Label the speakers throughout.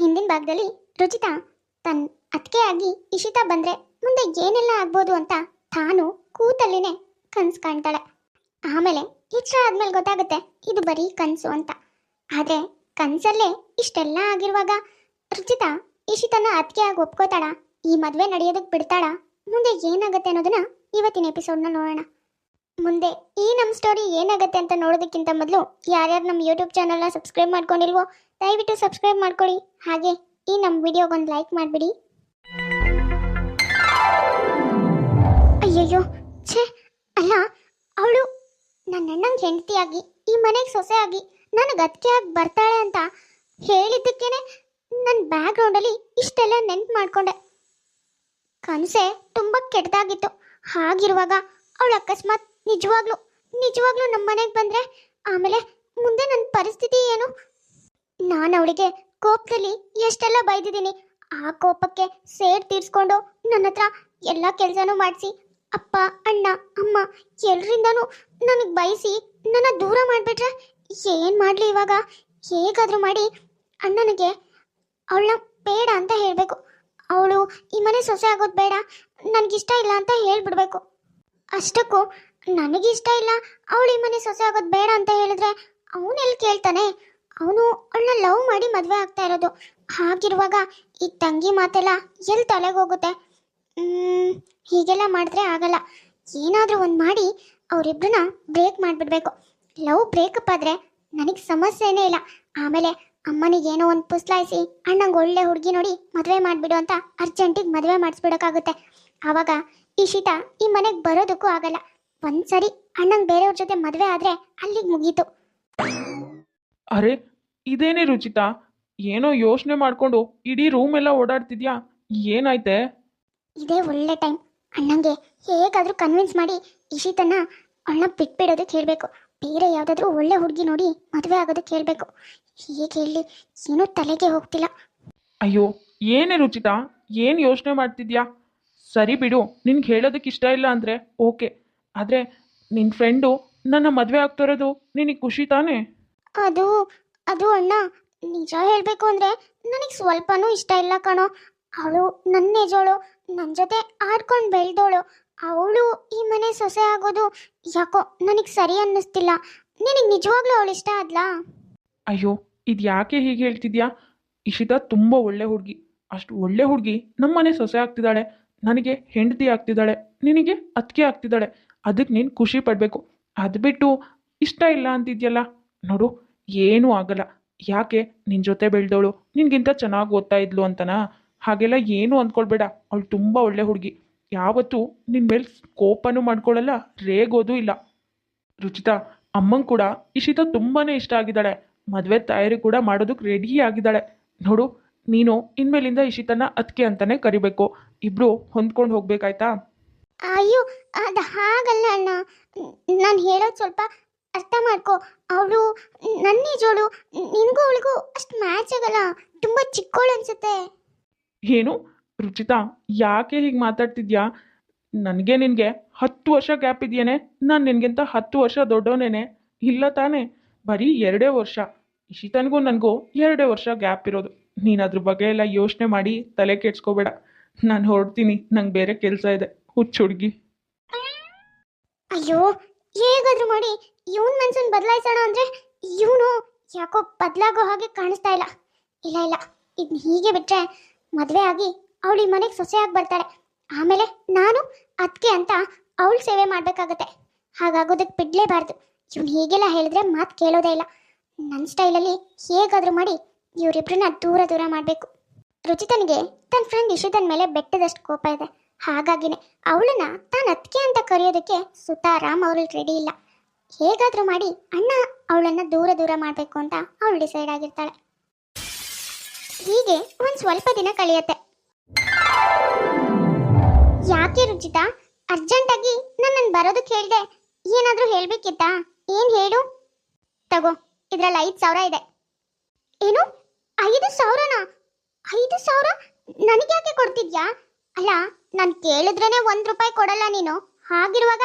Speaker 1: ಹಿಂದಿನ ಭಾಗದಲ್ಲಿ ರುಚಿತಾ ತನ್ನ ಅತ್ತಿಗೆಯಾಗಿ ಇಶಿತಾ ಬಂದ್ರೆ ಮುಂದೆ ಏನೆಲ್ಲ ಆಗ್ಬೋದು ಅಂತ ತಾನು ಕೂತಲ್ಲಿನೇ ಕನ್ಸು ಕಾಣ್ತಾಳೆ. ಆಮೇಲೆ ಇಷ್ಟ ಆದ್ಮೇಲೆ ಗೊತ್ತಾಗುತ್ತೆ ಇದು ಬರೀ ಕನಸು ಅಂತ. ಆದ್ರೆ ಕನಸಲ್ಲೇ ಇಷ್ಟೆಲ್ಲ ಆಗಿರುವಾಗ ರುಚಿತಾ ಇಶಿತನ ಅತ್ತಿಗೆ ಆಗಿ ಒಪ್ಕೋತಾಳ, ಈ ಮದುವೆ ನಡೆಯೋದಕ್ಕೆ ಬಿಡ್ತಾಳ, ಮುಂದೆ ಏನಾಗುತ್ತೆ ಅನ್ನೋದನ್ನ ಇವತ್ತಿನ ಎಪಿಸೋಡ್ನ ನೋಡೋಣ. ಮುಂದೆ ಈ ನಮ್ಮ ಸ್ಟೋರಿ ಏನಾಗುತ್ತೆ ಅಂತ ನೋಡೋದಕ್ಕಿಂತ ಮೊದಲು ಯಾರ್ಯಾರು ನಮ್ಮ ಯೂಟ್ಯೂಬ್ ಚಾನಲ್ನ ಸಬ್ಸ್ಕ್ರೈಬ್ ಮಾಡ್ಕೊಂಡಿಲ್ವೋ ದಯವಿಟ್ಟು ಸಬ್ಸ್ಕ್ರೈಬ್ ಮಾಡ್ಕೊಳ್ಳಿ. ಹಾಗೆ ಈ ನಮ್ಮ ವಿಡಿಯೋಗೊಂದು ಲೈಕ್ ಮಾಡಿಬಿಡಿ. ಅಯ್ಯಯ್ಯೋ, ಛೇ, ಅಲ್ಲ, ಅವಳು ನನ್ನ ಅಣ್ಣಂಗೆ ಹೆಂಡತಿಯಾಗಿ ಈ ಮನೆಗೆ ಸೊಸೆಯಾಗಿ ನನಗೆ ಅತ್ತಿಗೆಯಾಗಿ ಬರ್ತಾಳೆ ಅಂತ ಹೇಳಿದ್ದಕ್ಕೇನೆ ನನ್ನ ಬ್ಯಾಕ್ಗ್ರೌಂಡಲ್ಲಿ ಇಷ್ಟೆಲ್ಲ ನೆನ್ಪು ಮಾಡಿಕೊಂಡೆ. ಕನಸೆ ತುಂಬ ಕೆಟ್ಟದಾಗಿತ್ತು ಹಾಗಿರುವಾಗ ಅವಳು ಅಕಸ್ಮಾತ್ ನಿಜವಾಗ್ಲೂ ನಿಜವಾಗ್ಲೂ ನಮ್ಮ ಮನೆಗೆ ಬಂದರೆ ಆಮೇಲೆ ಮುಂದೆ ನನ್ನ ಪರಿಸ್ಥಿತಿ ಏನು? ನಾನು ಅವಳಿಗೆ ಕೋಪದಲ್ಲಿ ಎಷ್ಟೆಲ್ಲ ಬೈದಿದ್ದೀನಿ, ಆ ಕೋಪಕ್ಕೆ ಸೇಡ್ ತೀರಿಸ್ಕೊಂಡು ನನ್ನ ಹತ್ರ ಎಲ್ಲ ಕೆಲಸನೂ ಮಾಡಿಸಿ, ಅಪ್ಪ, ಅಣ್ಣ, ಅಮ್ಮ ಎಲ್ರಿಂದನೂ ನನಗೆ ಬಯಸಿ ನನ್ನ ದೂರ ಮಾಡಿಬಿಟ್ರೆ ಏನು ಮಾಡಲಿ ಇವಾಗ? ಹೇಗಾದರೂ ಮಾಡಿ ಅಣ್ಣನಿಗೆ ಅವಳನ್ನ ಬೇಡ ಅಂತ ಹೇಳಬೇಕು. ಅವಳು ಈ ಮನೆ ಸೊಸೆ ಆಗೋದು ಬೇಡ, ನನಗಿಷ್ಟ ಇಲ್ಲ ಅಂತ ಹೇಳ್ಬಿಡ್ಬೇಕು. ಅಷ್ಟಕ್ಕೂ ನನಗಿಷ್ಟ ಇಲ್ಲ. ಅವಳು ಈ ಮನೆ ಸೊಸೆ ಆಗೋದು ಬೇಡ ಅಂತ ಹೇಳಿದ್ರೆ ಅವನೆಲ್ಲಿ ಕೇಳ್ತಾನೆ? ಅವನು ಅವಳನ್ನ ಲವ್ ಮಾಡಿ ಮದುವೆ ಆಗ್ತಾ ಇರೋದು. ಹಾಗಿರುವಾಗ ಈ ತಂಗಿ ಮಾತೆಲ್ಲ ಎಲ್ಲಿ ತಲೆಗೆ ಹೋಗುತ್ತೆ? ಹೀಗೆಲ್ಲ ಮಾಡಿದ್ರೆ ಆಗಲ್ಲ. ಏನಾದರೂ ಒಂದು ಮಾಡಿ ಅವರಿಬ್ಬರನ್ನ ಬ್ರೇಕ್ ಮಾಡಿಬಿಡ್ಬೇಕು. ಲವ್ ಬ್ರೇಕಪ್ ಆದರೆ ನನಗೆ ಸಮಸ್ಯೆನೇ ಇಲ್ಲ. ಆಮೇಲೆ ಅಮ್ಮನಿಗೆ ಏನೋ ಒಂದು ಪುಸ್ಲಾಯಿಸಿ, ಅಣ್ಣಂಗೆ ಒಳ್ಳೆ ಹುಡುಗಿ ನೋಡಿ ಮದುವೆ ಮಾಡಿಬಿಡು ಅಂತ ಅರ್ಜೆಂಟಿಗೆ ಮದುವೆ ಮಾಡಿಸ್ಬಿಡೋಕ್ಕಾಗುತ್ತೆ. ಆವಾಗ ಶೀತ ಈ ಮನೆಗೆ ಬರೋದಕ್ಕೂ ಆಗಲ್ಲ. ಒಂದ್ಸರಿ ಅಣ್ಣಂಗೆ ಬೇರೆಯವ್ರ ಜೊತೆ ಮದುವೆ ಆದ್ರೆ ಅಲ್ಲಿಗೆ ಮುಗೀತು.
Speaker 2: ಅರೆ ಇದೇನೇ ರುಚಿತಾ? ಏನೋ ಯೋಚನೆ ಮಾಡ್ಕೊಂಡು ಇಡೀ ರೂಮ್ ಎಲ್ಲ ಓಡಾಡ್ತಿದ್ಯಾ? ಏನಾಯ್ತೆ?
Speaker 1: ಇದೇ ಒಳ್ಳೆ ಟೈಮ್. ಅಣ್ಣಂಗೆ ಹೇಗಾದರೂ ಕನ್ವಿನ್ಸ್ ಮಾಡಿ ಇಶಿತನ್ನ ಅಣ್ಣ ಬಿಟ್ಬಿಡೋದಕ್ಕೆ ಹೇಳ್ಬೇಕು. ಬೇರೆ ಯಾವ್ದಾದ್ರು ಒಳ್ಳೆ ಹುಡುಗಿ ನೋಡಿ ಮದುವೆ ಆಗೋದಕ್ಕೆ ಹೇಳ್ಬೇಕು. ಹೇಗೆ ಹೇಳಿ ಏನೂ ತಲೆಗೆ ಹೋಗ್ತಿಲ್ಲ.
Speaker 2: ಅಯ್ಯೋ ಏನೇ ರುಚಿತಾ? ಏನು ಯೋಚನೆ ಮಾಡ್ತಿದ್ಯಾ? ಸರಿ ಬಿಡು ನಿನ್ಗೆ ಹೇಳೋದಕ್ಕೆ ಇಷ್ಟ ಇಲ್ಲ ಅಂದರೆ ಓಕೆ. ಆದರೆ ನಿನ್ನ ಫ್ರೆಂಡು ನನ್ನ ಮದುವೆ ಆಗ್ತಿರೋದು ನಿನಗೆ ಖುಷಿ ತಾನೇ?
Speaker 1: ಅದು ಅದು ಅಣ್ಣ ನಿಜ ಹೇಳಬೇಕು ಅಂದರೆ ನನಗೆ ಸ್ವಲ್ಪನೂ ಇಷ್ಟ ಇಲ್ಲ ಕಣೋ. ಅವಳು ನನ್ನ ನಿಜವಳು ನನ್ನ ಜೊತೆ ಆಡ್ಕೊಂಡು ಬೆಳೆದವಳು ಅವಳು ಈ ಮನೆ ಸೊಸೆ ಆಗೋದು ಯಾಕೋ ನನಗೆ ಸರಿ ಅನ್ನಿಸ್ತಿಲ್ಲ. ನಿನಗೆ ನಿಜವಾಗ್ಲೂ ಅವಳು ಇಷ್ಟ ಆದ್ಲಾ?
Speaker 2: ಅಯ್ಯೋ ಇದು ಯಾಕೆ ಹೀಗೆ ಹೇಳ್ತಿದ್ಯಾ? ಇಶಿತಾ ತುಂಬ ಒಳ್ಳೆ ಹುಡುಗಿ. ಅಷ್ಟು ಒಳ್ಳೆ ಹುಡುಗಿ ನಮ್ಮನೆ ಸೊಸೆ ಆಗ್ತಿದ್ದಾಳೆ. ನನಗೆ ಹೆಂಡತಿ ಆಗ್ತಿದ್ದಾಳೆ. ನಿನಗೆ ಅತ್ತಿಗೆ ಆಗ್ತಿದ್ದಾಳೆ. ಅದಕ್ಕೆ ನೀನು ಖುಷಿ ಪಡಬೇಕು. ಅದು ಬಿಟ್ಟು ಇಷ್ಟ ಇಲ್ಲ ಅಂತಿದ್ಯಲ್ಲ? ನೋಡು, ಏನೂ ಆಗಲ್ಲ. ಯಾಕೆ? ನಿನ್ನ ಜೊತೆ ಬೆಳೆದವಳು ನಿನಗಿಂತ ಚೆನ್ನಾಗಿ ಓದ್ತಾ ಇದ್ಲು ಅಂತನಾ? ಹಾಗೆಲ್ಲ ಏನೂ ಅಂದ್ಕೊಳ್ಬೇಡ. ಅವಳು ತುಂಬ ಒಳ್ಳೆ ಹುಡುಗಿ. ಯಾವತ್ತೂ ನಿನ್ನ ಮೇಲೆ ಕೋಪನೂ ಮಾಡ್ಕೊಳ್ಳಲ್ಲ ರೇಗೋದು ಇಲ್ಲ. ರುಚಿತಾ, ಅಮ್ಮಂಗೆ ಕೂಡ ಇಶಿತ ತುಂಬಾನೇ ಇಷ್ಟ ಆಗಿದ್ದಾಳೆ. ಮದುವೆ ತಯಾರಿ ಕೂಡ ಮಾಡೋದಕ್ಕೆ ರೆಡಿ ಆಗಿದ್ದಾಳೆ. ನೋಡು, ನೀನು ಇನ್ಮೇಲಿಂದ ಇಶಿತನ ಅತ್ಕೆ ಅಂತಾನೆ ಕರಿಬೇಕು. ಇಬ್ರು ಹೊಂದ್ಕೊಂಡು ಹೋಗ್ಬೇಕಾಯ್ತಾ?
Speaker 1: ಅಯ್ಯೋ, ಅದು ಹಾಗಲ್ಲ ಅಣ್ಣ. ನಾನು ಹೇಳೋದು ಸ್ವಲ್ಪ ಅರ್ಥ ಮಾಡ್ಕೋ. ಅವಳು ನನ್ನ ನಿಜವಳು ನಿನಗೂ ಅವಳಿಗೂ ಅಷ್ಟು ಮ್ಯಾಚ್ ಆಗಲ್ಲ. ತುಂಬ ಚಿಕ್ಕವಳು ಅನ್ಸುತ್ತೆ.
Speaker 2: ಏನು? ರುಚಿತಾ, ಯಾಕೆ ಹೀಗೆ ಮಾತಾಡ್ತಿದ್ಯಾ? ನನಗೆ ನಿನಗೆ ಹತ್ತು ವರ್ಷ ಗ್ಯಾಪ್ ಇದೆಯೇನೆ? ನಾನು ನಿನಗಿಂತ ಹತ್ತು ವರ್ಷ ದೊಡ್ಡವನೇನೆ ಇಲ್ಲ ತಾನೇ. ಬರೀ ಎರಡೇ ವರ್ಷ. ಇಶಿತನಿಗೂ ನನಗೂ ಎರಡೇ ವರ್ಷ ಗ್ಯಾಪ್ ಇರೋದು. ನೀನು ಅದ್ರ ಬಗ್ಗೆ ಎಲ್ಲ ಯೋಚನೆ ಮಾಡಿ ತಲೆ ಕೆಡ್ಸ್ಕೋಬೇಡ. ನಾನು ಹೊರಡ್ತೀನಿ. ನಂಗೆ ಬೇರೆ ಕೆಲಸ ಇದೆ. ಹುಚ್ಚು ಹುಡುಗಿ.
Speaker 1: ಅಯ್ಯೋ, ಹೇಗಾದ್ರೂ ಮಾಡಿ, ಇವನ್ ಮನ್ಸನ್ ಬದಲಾಯಿಸೋಣ ಅಂದ್ರೆ ಇವನು ಯಾಕೋ ಬದಲಾಗೋ ಹಾಗೆ ಕಾಣಿಸ್ತಾ ಇಲ್ಲ. ಇಲ್ಲ ಇಲ್ಲ, ಇದ್ನ ಹೀಗೆ ಬಿಟ್ರೆ ಮದ್ವೆ ಆಗಿ ಅವಳು ಈ ಮನೆಗೆ ಸೊಸೆಯಾಗಿ ಬರ್ತಾಳೆ. ಆಮೇಲೆ ನಾನು ಅದಕ್ಕೆ ಅಂತ ಅವಳು ಸೇವೆ ಮಾಡಬೇಕಾಗತ್ತೆ. ಹಾಗಾಗೋದಕ್ಕೆ ಬಿಡಲೇಬಾರ್ದು. ಇವನು ಹೀಗೆಲ್ಲ ಹೇಳಿದ್ರೆ ಮಾತು ಕೇಳೋದೇ ಇಲ್ಲ. ನನ್ನ ಸ್ಟೈಲಲ್ಲಿ ಹೇಗಾದ್ರೂ ಮಾಡಿ ಇವರಿಬ್ಬರನ್ನ ದೂರ ದೂರ ಮಾಡಬೇಕು. ರುಚಿತನಿಗೆ ತನ್ನ ಫ್ರೆಂಡ್ ಇಶಿತನ ಮೇಲೆ ಬೆಟ್ಟದಷ್ಟು ಕೋಪ ಇದೆ. ಹಾಗಾಗಿನೇ ಅವಳನ್ನ ತಾನು ಅತ್ತಿಗೆ ಅಂತ ಕರೆಯೋದಕ್ಕೆ ಸುತಾರಾಮ್ ಅವ್ರಲ್ಲಿ ರೆಡಿ ಇಲ್ಲ. ಹೇಗಾದ್ರೂ ಮಾಡಿ ಅಣ್ಣ ಅವಳನ್ನ ದೂರ ದೂರ ಮಾಡಬೇಕು ಅಂತ ಅವಳು ಡಿಸೈಡ್ ಆಗಿರ್ತಾಳೆ. ಹೀಗೆ ಒಂದ್ ಸ್ವಲ್ಪ ದಿನ ಕಳೆಯುತ್ತೆ. ಯಾಕೆ ರುಚಿತ? ಅರ್ಜೆಂಟ್ ಆಗಿ ನನ್ನನ್ನು ಬರೋದಕ್ಕೆ ಹೇಳ್ದೆ ಏನಾದ್ರೂ ಹೇಳ್ಬೇಕಿತ್ತಾ? ಏನ್ ಹೇಳು? ತಗೋ, ಇದ್ರಲ್ಲಿ ಐದು ಸಾವಿರ ಇದೆ. ಏನು? ಐದು ಸಾವಿರನಾ? ಐದು ಸಾವಿರ? ನನಗ್ಯಾಕೆ ಕೊಡ್ತಿದ್ಯಾ? ಅಲ್ಲ ನಾನು ಕೇಳಿದ್ರೇನೆ ಒಂದ್ ರೂಪಾಯಿ ಕೊಡಲ್ಲ ನೀನು. ಹಾಗಿರುವಾಗ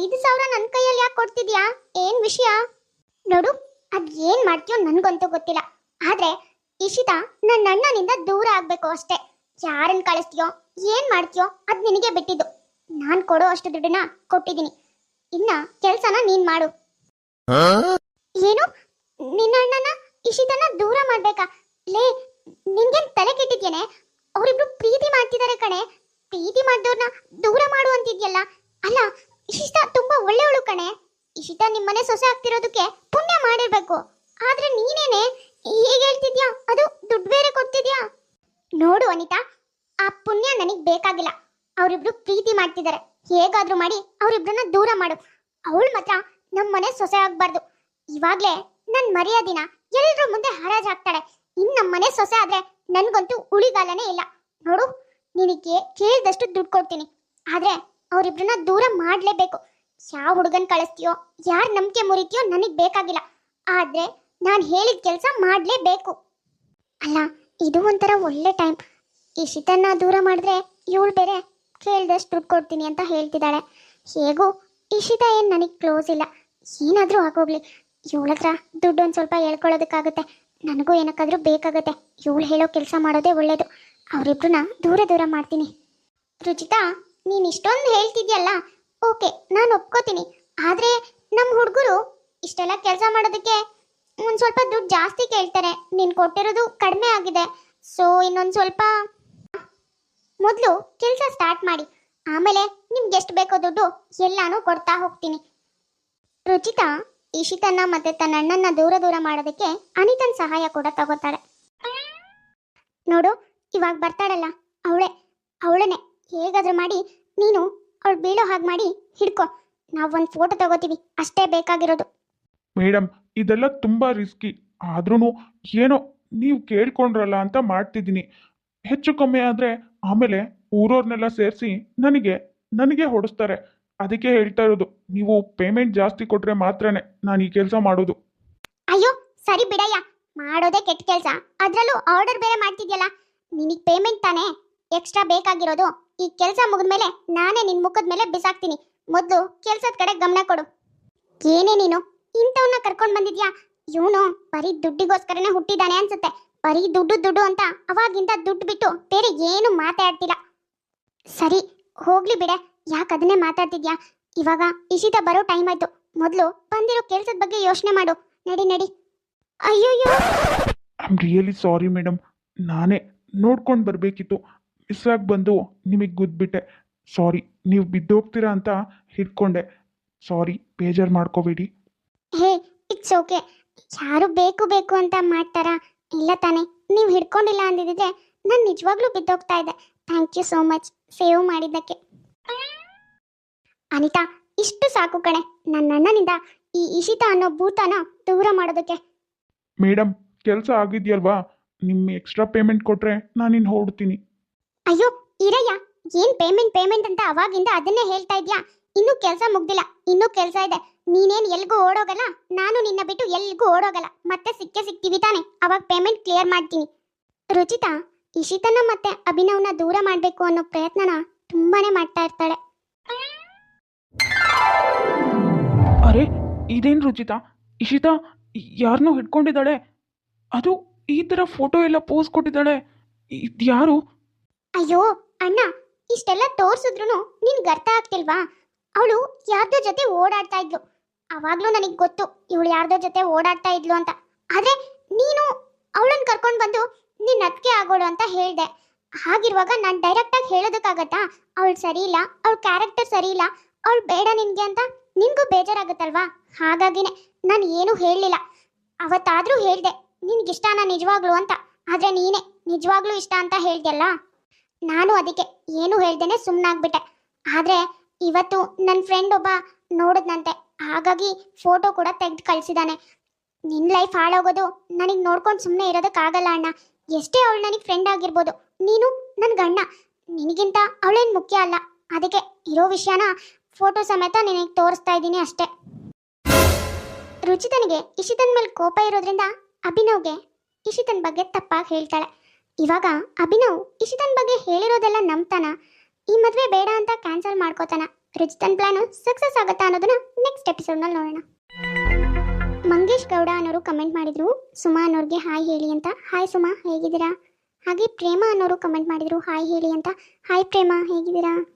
Speaker 1: ಐದು ಸಾವಿರ ನನ್ನ ಕೈಯಲ್ಲಿ ಯಾಕೆ ಕೊಡ್ತಿದ್ಯಾ? ಏನ್ ವಿಷಯ? ನೋಡು ಅದ್ ಏನ್ ಮಾಡ್ತೀಯೋ ನನ್ಗಂತೂ ಗೊತ್ತಿಲ್ಲ. ಆದ್ರೆ ಇಶಿತಾ ನನ್ನ ಅಣ್ಣನಿಂದ ದೂರ ಆಗ್ಬೇಕು ಅಷ್ಟೇ. ಯಾರನ್ನ ಕಳಿಸ್ತೀಯೋ ಏನ್ ಮಾಡ್ತೀಯೋ ಅದ್ ನಿನಗೆ ಬಿಟ್ಟಿದ್ದು. ನಾನ್ ಕೊಡೋ ಅಷ್ಟು ದುಡ್ಡನ್ನ ಕೊಟ್ಟಿದ್ದೀನಿ ಇನ್ನ ಕೆಲ್ಸನ ನೀನ್ ಮಾಡು. ಏನು? ನಿನ್ನ ಅಣ್ಣನ ಇಶಿತನ ದೂರ ಮಾಡ್ಬೇಕಾ? ಲೇ ನಿನ್ಗೇನ್ ತಲೆ ಕೆಟ್ಟಿದ್ಯೇನೆ? ಅವರಿಬ್ರು ಪ್ರೀತಿ ಮಾಡ್ತಿದ್ದಾರೆ ಕಣೆ. ಪ್ರೀತಿ ಮಾಡಿದವ್ರನ್ನ ದೂರ ಮಾಡು ಅಂತಿದ್ಯಲ್ಲ? ಅಲ್ಲ, ಇಶಿತಾ ತುಂಬಾ ಒಳ್ಳೆಯವಳು ಕಣೆ. ಇಶಿತಾ ನಿಮ್ಮನೆ ಸೊಸೆ ಆಗ್ತಿರೋದಕ್ಕೆ ಪುಣ್ಯ ಮಾಡಿರ್ಬೇಕು. ಆದ್ರೆ ನೀನೇನೆ? ಹೀಗೆ ಹೇಳ್ತಿದ್ಯಾ? ಅದು ದುಡ್ಡು ಬೇರೆ ಕೊಡ್ತಿದ್ಯಾ? ನೋಡು ಅನಿತಾ, ಆ ಪುಣ್ಯ ನನಗ್ ಬೇಕಾಗಿಲ್ಲ. ಅವರಿಬ್ರು ಪ್ರೀತಿ ಮಾಡ್ತಿದ್ದಾರೆ ಹೇಗಾದ್ರೂ ಮಾಡಿ ಅವರಿಬ್ರನ್ನ ದೂರ ಮಾಡು. ಅವಳು ಮಾತ್ರ ನಮ್ಮ ಮನೆ ಸೊಸೆ ಆಗ್ಬಾರ್ದು. ಇವಾಗ್ಲೇ ನನ್ ಮರ್ಯಾದಿನ ಎಲ್ಲರ ಮುಂದೆ ಹರಾಜ್ ಹಾಕ್ತಾಳೆ ಇನ್ ನಮ್ಮನೆ ಸೊಸೆ ಆದ್ರೆ ನನ್ಗಂತೂ ಉಳಿಗಾಲನೇ ಇಲ್ಲ. ನೋಡು. ನಿನಗೆ ಕೇಳಿದಷ್ಟು ದುಡ್ಡು ಕೊಡ್ತೀನಿ. ಆದರೆ ಅವರಿಬ್ಬರನ್ನ ದೂರ ಮಾಡಲೇಬೇಕು. ಯಾವ ಹುಡುಗನ ಕಳಿಸ್ತೀಯೋ, ಯಾರ್ ನಂಬಿಕೆ ಮುರಿತೀಯೋ ನನಗೆ ಬೇಕಾಗಿಲ್ಲ. ಆದರೆ ನಾನು ಹೇಳಿದ ಕೆಲಸ ಮಾಡಲೇಬೇಕು. ಅಲ್ಲ, ಇದು ಒಂಥರ ಒಳ್ಳೆ ಟೈಮ್. ಇಶಿತನ್ನ ದೂರ ಮಾಡಿದ್ರೆ ಇವಳು ಬೇರೆ ಕೇಳಿದಷ್ಟು ದುಡ್ಡು ಕೊಡ್ತೀನಿ ಅಂತ ಹೇಳ್ತಿದ್ದಾಳೆ. ಹೇಗೂ ಇಶಿತ ಏನು ನನಗೆ ಕ್ಲೋಸ್ ಇಲ್ಲ. ಏನಾದರೂ ಆಗೋಗ್ಲಿ. ಇವಳ ಹತ್ರ ದುಡ್ಡು ಒಂದು ಸ್ವಲ್ಪ ಹೇಳ್ಕೊಳ್ಳೋದಕ್ಕಾಗುತ್ತೆ. ನನಗೂ ಏನಕ್ಕಾದರೂ ಬೇಕಾಗುತ್ತೆ. ಇವಳು ಹೇಳೋ ಕೆಲಸ ಮಾಡೋದೇ ಒಳ್ಳೇದು. ಅವರಿಬ್ರನ್ನ ದೂರ ದೂರ ಮಾಡ್ತೀನಿ. ರುಚಿತಾ, ನೀನು ಇಷ್ಟೊಂದು ಹೇಳ್ತಿದ್ಯಲ್ಲ? ಓಕೆ, ನಾನು ಒಪ್ಕೋತೀನಿ. ಆದರೆ ನಮ್ಮ ಹುಡುಗರು ಇಷ್ಟೆಲ್ಲ ಕೆಲಸ ಮಾಡೋದಕ್ಕೆ ಒಂದು ಸ್ವಲ್ಪ ದುಡ್ಡು ಜಾಸ್ತಿ ಕೇಳ್ತಾರೆ. ನೀನು ಕೊಟ್ಟಿರೋದು ಕಡಿಮೆ ಆಗಿದೆ. ಸೊ, ಇನ್ನೊಂದು ಸ್ವಲ್ಪ ಮೊದಲು ಕೆಲಸ ಸ್ಟಾರ್ಟ್ ಮಾಡಿ. ಆಮೇಲೆ ನಿಮ್ಗೆ ಎಷ್ಟು ಬೇಕೋ ದುಡ್ಡು ಎಲ್ಲಾನು ಕೊಡ್ತಾ ಹೋಗ್ತೀನಿ. ರುಚಿತಾ, ಇಶಿತನ್ನ ಮತ್ತೆ ತನ್ನ ಅಣ್ಣನ ದೂರ ದೂರ ಮಾಡೋದಕ್ಕೆ ಅನಿತನ್ ಸಹಾಯ ಕೂಡ ತಗೋತಾಳೆ ನೋಡು ಇವಾಗ ಬರ್ತಾಳಲ್ಲ ಅವಳೆ ಅವಳನೆ ಹೇಗಾದ್ರೂ ಮಾಡಿ ನೀನು ಅವಳು ಬೀಳೋ ಹಾಗೆ ಮಾಡಿ ಹಿಡ್ಕೊ. ಒಂದು ಫೋಟೋ ತಗೋತೀವಿ ಅಷ್ಟೇ ಬೇಕಾಗಿರೋದು.
Speaker 2: ಮೇಡಮ್ ಇದೆಲ್ಲ ತುಂಬಾ ರಿಸ್ಕಿ ಆದ್ರೂ ಏನೋ ನೀವು ಕೇಳ್ಕೊಂಡ್ರಲ್ಲ ಅಂತ ಮಾಡ್ತಿದ್ದೀನಿ. ಹೆಚ್ಚು ಕಮ್ಮಿ ಆದ್ರೆ ಆಮೇಲೆ ಊರವ್ರನ್ನೆಲ್ಲ ಸೇರಿಸಿ ನನಗೆ ನನಗೆ ಹೊಡಿಸ್ತಾರೆ. ಅದಕ್ಕೆ ಹೇಳ್ತಾ ಇರೋದು ನೀವು ಪೇಮೆಂಟ್ ಜಾಸ್ತಿ ಕೊಟ್ರೆ ಮಾತ್ರನೇ ನಾನು ಈ ಕೆಲಸ ಮಾಡೋದು.
Speaker 1: ಅಯ್ಯೋ ಸರಿ ಬಿಡಯ್ಯ ಮಾಡೋದೇ ಕೆಟ್ಟ ಕೆಲಸ. ಅದ್ರಲ್ಲೂ ಆರ್ಡರ್ ಬೇರೆ ಮಾಡ್ತಿದ್ಯಲ್ಲ ನಿನಗೆ ಪೇಮೆಂಟ್ ತಾನೇ? ಎಕ್ಸ್ಟ್ರಾ ಬೇಕಾಗಿರೋದು. ಈ ಕೆಲಸ ಮುಗಿದ್ಮೇಲೆ ನಾನೇ ನಿನ್ ಮುಖದ ಮೇಲೆ ಬಿಸಾಕ್ತೀನಿ. ಮೊದಲು ಕೆಲ್ಸದ ಕಡೆ ಗಮನ ಕೊಡು. ಏನೇ ನೀನು ಇಂಥವನ್ನ ಕರ್ಕೊಂಡ್ ಬಂದಿದ್ಯಾ? ಇವನು ಬರೀ ದುಡ್ಡಿಗೋಸ್ಕರನೇ ಹುಟ್ಟಿದಾನೆ ಅನ್ಸುತ್ತೆ. ಬರೀ ದುಡ್ಡು ದುಡ್ಡು ಅಂತ ಅವಾಗಿಂದ ದುಡ್ಡು ಬಿಟ್ಟು ಬೇರೆ ಏನು ಮಾತಾಡ್ತಿಲ್ಲ. ಸರಿ, ಹೋಗ್ಲಿ ಬಿಡೆ. ಯಾಕೆ ಅದನ್ನೇ ಮಾತಾಡ್ತಿದ್ಯಾ? ಇವಾಗ ಇಶಿತ ಬರೋ ಟೈಮ್ ಆಯ್ತು. ಮೊದಲು ಬಂದಿರೋ ಕೆಲ್ಸದ ಬಗ್ಗೆ ಯೋಚನೆ ಮಾಡು. ನಡಿ ನಡಿ. ಅಯ್ಯೋಯ್ಯೋ!
Speaker 2: I am really sorry madam ನಾನೇ ನೋಡ್ಕೊಂಡು ಬರಬೇಕಿತ್ತು. ಮಿಸ್ಸಾಗಿ ಬಂದು ನಿಮಗೆ ಗುದ್ಬಿಟ್ಟೆ. ಸಾರಿ ನೀವು ಬಿದ್ದೋಗ್ತೀರಾ ಅಂತ ಹಿಡ್ಕೊಂಡೆ. ಸಾರಿ ಬೇಜಾರು ಮಾಡ್ಕೋಬೇಡಿ.
Speaker 1: Hey it's okay. ಯಾರು ಬೇಕು ಬೇಕು ಅಂತ ಮಾಡ್ತಾರಾ? ಇಲ್ಲ ತಾನೆ. ನೀವು ಹಿಡ್ಕೊಂಡಿಲ್ಲ ಅಂದಿದ್ರೆ ನಾನು ನಿಜವಾಗ್ಲೂ ಬಿದ್ದೋಗ್ತಾ ಇದ್ದೆ. Thank you so much. Save ಮಾಡಿದ್ದಕ್ಕೆ. ಅನಿತಾ ಇಷ್ಟು ಸಾಕು ಕಣೆ. ನನ್ನ ಅಣ್ಣನಿಂದ ಈ ಇಶಿತ ಅನ್ನೋ ಭೂತನ ದೂರ ಮಾಡೋದಕ್ಕೆ.
Speaker 2: ಮೇಡಮ್ ಕೆಲಸ ಆಗಿದೆಯಲ್ವಾ? ನಿಮ್ಮ ಎಕ್ಸ್ಟ್ರಾ ಪೇಮೆಂಟ್ ಕೊಟ್ರೆ ನಾನು ನಿನ್ನ ಹೊರಡ್ತೀನಿ.
Speaker 1: ಅಯ್ಯೋ ಇರಯ್ಯ. ಏನ್ ಪೇಮೆಂಟ್ ಪೇಮೆಂಟ್ ಅಂತ ಅವಾಗಿಂದ ಅದನ್ನೇ ಹೇಳ್ತಾ ಇದ್ಯಾ? ಇನ್ನೂ ಕೆಲಸ ಮುಗ್ದಿಲ್ಲ. ಇನ್ನೂ ಕೆಲಸ ಇದೆ. ನೀನೇನ್ ಎಲ್ಗೂ ಓಡೋಗಲ್ಲ? ನಾನು ನಿನ್ನ ಬಿಟ್ಟು ಎಲ್ಗೂ ಓಡೋಗಲ್ಲ. ಮತ್ತೆ ಸಿಕ್ಕೇ ಸಿಗ್ತೀವಿ ತಾನೆ. ಅವಾಗ ಪೇಮೆಂಟ್ ಕ್ಲಿಯರ್ ಮಾಡ್ತೀನಿ. ರುಚಿತಾ ಇಶಿತನ ಮತ್ತೆ ಅಭಿನವ್ನ ದೂರ ಮಾಡಬೇಕು ಅನ್ನೋ ಪ್ರಯತ್ನನ ತುಂಬಾನೇ ಮಾಡ್ತಾ ಇರ್ತಾಳೆ.
Speaker 2: ಅರೆ ಇದೇನ್ ರುಚಿತಾ? ಇಶಿತಾ ಯಾರನ್ನೋ ಹಿಡ್ಕೊಂಡಿದ್ದಾಳೆ? ಅದು ಈ ತರ ಫೋಟೋ ಎಲ್ಲ ಪೋಸ್ ಕೊಟ್ಟಿದ್ದಾಳೆ. ಇದ್ಯಾರು?
Speaker 1: ಅಯ್ಯೋ, ಅಣ್ಣ, ಇಷ್ಟೆಲ್ಲ ತೋರ್ಸಿದ್ರು ನಿನ್ಗೆ ಅರ್ಥ ಆಗ್ತಿಲ್ವಾ? ಅವಳು ಯಾರ್ದೋ ಜೊತೆ ಓಡಾಡ್ತಾ ಇದ್ಲು. ಅವಾಗ್ಲೂ ನನಗೆ ಗೊತ್ತು, ಇವಳು ಯಾರ್ದೋ ಜೊತೆ ಓಡಾಡ್ತಾ ಇದ್ಲು ಅಂತ. ಆದ್ರೆ ನೀನು ಅವಳನ್ನ ಕರ್ಕೊಂಡು ಬಂದು ನಿನ್ನ ಅದಕ್ಕೆ ಆಗೋಳು ಅಂತ ಹೇಳ್ದೆ. ಹಾಗಿರುವಾಗ ನಾನು ಡೈರೆಕ್ಟಾಗಿ ಹೇಳೋದಕ್ಕಾಗತ್ತಾ? ಅವಳು ಸರಿ ಇಲ್ಲ, ಅವಳ ಕ್ಯಾರೆಕ್ಟರ್ ಸರಿ ಇಲ್ಲ, ಅವಳು ಬೇಡ ನಿನ್ಗೆ ಅಂತ ನಿನ್ಗೂ ಬೇಜಾರಾಗುತ್ತಲ್ವಾ? ಹಾಗಾಗಿನೇ ನಾನು ಏನೂ ಹೇಳಲಿಲ್ಲ. ಅವತ್ತಾದ್ರೂ ಹೇಳ್ದೆ ನಿನ್ಗಿಷ್ಟನಾ ನಿಜವಾಗ್ಲು ಅಂತ? ಆದ್ರೆ ನೀನೇ ನಿಜವಾಗ್ಲೂ ಇಷ್ಟ ಅಂತ ಹೇಳ್ದಲ್ಲ ನಾನು ಅದಕ್ಕೆ ಏನು ಹೇಳ್ದೇನೆ ಸುಮ್ಮನಾಗ್ಬಿಟ್ಟೆ ಆದ್ರೆ ಇವತ್ತು ನನ್ನ ಫ್ರೆಂಡ್ ಒಬ್ಬ ನೋಡಿದ್ನಂತೆ. ಹಾಗಾಗಿ ಫೋಟೋ ಕೂಡ ತೆಗೆದು ಕಳ್ಸಿದಾನೆ. ನಿನ್ನ ಲೈಫ್ ಹಾಳಾಗೋದು ನನಗೆ ನೋಡ್ಕೊಂಡು ಸುಮ್ಮನೆ ಇರೋದಕ್ಕಾಗಲ್ಲ ಅಣ್ಣ. ಎಷ್ಟೇ ಅವಳು ನನಗೆ ಫ್ರೆಂಡ್ ಆಗಿರ್ಬೋದು, ನೀನು ನನ್ನ ಗಣ್ಣ ನಿನಗಿಂತ ಅವಳೇನು ಮುಖ್ಯ ಅಲ್ಲ. ಅದಕ್ಕೆ ಇರೋ ವಿಷಯನ ಫೋಟೋ ಸಮೇತ ನಿನಗೆ ತೋರಿಸ್ತಾ ಇದ್ದೀನಿ ಅಷ್ಟೇ. ರುಚಿತನಿಗೆ ಇಶಿತನ್ ಮೇಲೆ ಕೋಪ ಇರೋದ್ರಿಂದ ಅಭಿನವ್ಗೆ ಇಶಿತನ್ ಬಗ್ಗೆ ತಪ್ಪಾಗಿ ಹೇಳ್ತಾಳೆ. ಇವಾಗ ಅಭಿನವ್ ಇಶಿತನ್ ಬಗ್ಗೆ ಹೇಳಿರೋದೆಲ್ಲ ನಂಬ್ತಾನ? ಈ ಮದುವೆ ಬೇಡ ಅಂತ ಕ್ಯಾನ್ಸಲ್ ಮಾಡ್ಕೋತಾನ? ರಿಜಿತನ್ ಪ್ಲಾನ್ ಸಕ್ಸಸ್ ಆಗುತ್ತಾ ಅನ್ನೋದನ್ನ ನೆಕ್ಸ್ಟ್ ಎಪಿಸೋಡ್ನಲ್ಲಿ ನೋಡೋಣ. ಮಂಗೇಶ್ ಗೌಡ ಅನ್ನೋರು ಕಮೆಂಟ್ ಮಾಡಿದ್ರು, ಸುಮಾ ಅನ್ನೋರಿಗೆ ಹಾಯ್ ಹೇಳಿ ಅಂತ. ಹಾಯ್ ಸುಮಾ, ಹೇಗಿದ್ದೀರಾ? ಹಾಗೆ ಪ್ರೇಮ ಅನ್ನೋರು ಕಮೆಂಟ್ ಮಾಡಿದ್ರು ಹಾಯ್ ಹೇಳಿ ಅಂತ. ಹಾಯ್ ಪ್ರೇಮ, ಹೇಗಿದ್ದೀರಾ?